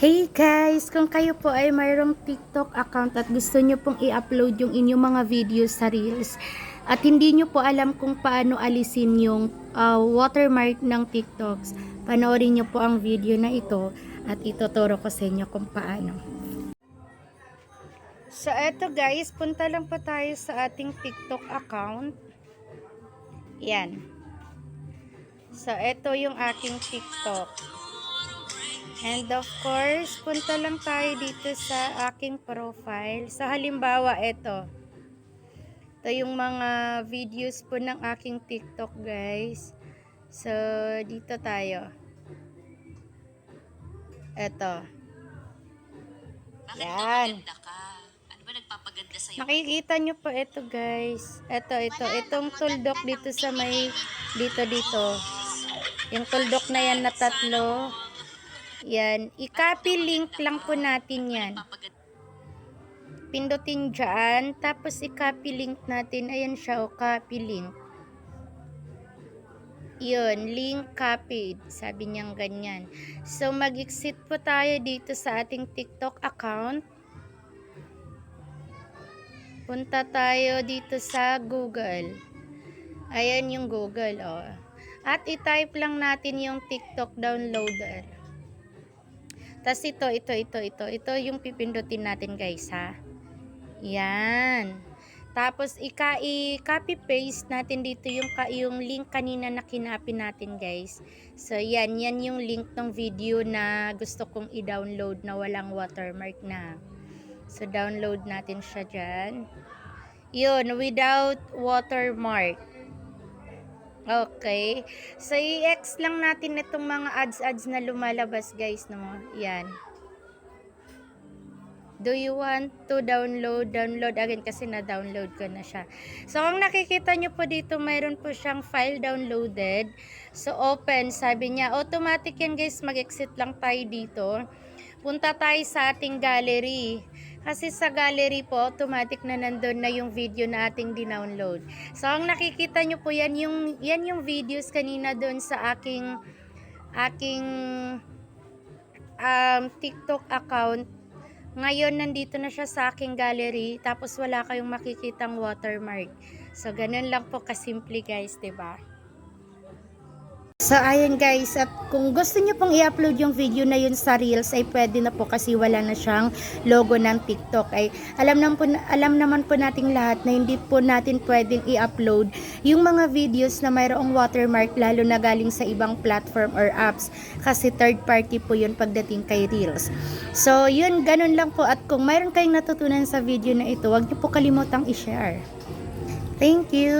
Hey guys! Kung kayo po ay mayroong TikTok account at gusto nyo pong i-upload yung inyong mga videos sa Reels at hindi nyo po alam kung paano alisin yung uh, watermark ng TikToks, panoorin nyo po ang video na ito at ituturo ko sa inyo kung paano. So eto guys, punta lang po tayo sa ating TikTok account. Yan. So eto yung aking TikTok. And of course, punta lang tayo dito sa aking profile. Sa halimbawa, ito. Ito yung mga videos po ng aking TikTok, guys. So, dito tayo. Ito. Bakit Yan. ka? Ano ba nagpapaganda sa'yo? Nakikita nyo po ito, guys. Ito, ito. Itong tuldok dito sa may... Dito, dito. Yung tuldok na yan na tatlo. Yan. I-copy link lang po natin yan. Pindutin dyan, tapos i-copy link natin, ayan siya, o copy link. Yun, link copied, sabi niyang ganyan. So, mag-exit po tayo dito sa ating TikTok account. Punta tayo dito sa Google. Ayan yung Google, oh. At i-type lang natin yung TikTok downloader. Tapos ito, ito, ito, ito. Ito yung pipindutin natin guys, ha. Yan. Tapos i-copy paste natin dito yung yung link kanina na kinapi natin, guys. So yan, yan yung link ng video na gusto kong i-download na walang watermark na. So download natin siya diyan. Yun, without watermark. Okay. So i-X lang natin itong mga ads-ads na lumalabas, guys, no. Yan. Do you want to download? Download again kasi na-download ko na siya. So, kung nakikita nyo po dito, mayroon po siyang file downloaded. So, open. Sabi niya, automatic yan guys. Mag-exit lang tayo dito. Punta tayo sa ating gallery. Kasi sa gallery po, automatic na nandun na yung video na ating dinownload. So, ang nakikita nyo po yan, yung, yan yung videos kanina doon sa aking aking um, TikTok account ngayon, nandito na siya sa aking gallery, tapos wala kayong makikitang watermark. So, ganun lang po kasimple guys, 'di ba? So, ayun guys, at kung gusto niyo pong i-upload yung video na yun sa Reels, ay pwede na po kasi wala na siyang logo ng TikTok. Ay, alam naman po, alam naman po nating lahat na hindi po natin pwedeng i-upload yung mga videos na mayroong watermark lalo na galing sa ibang platform or apps kasi third party po yun pagdating kay Reels. So, yun, ganun lang po. At kung mayroon kayong natutunan sa video na ito, huwag niyo po kalimutang i-share. Thank you!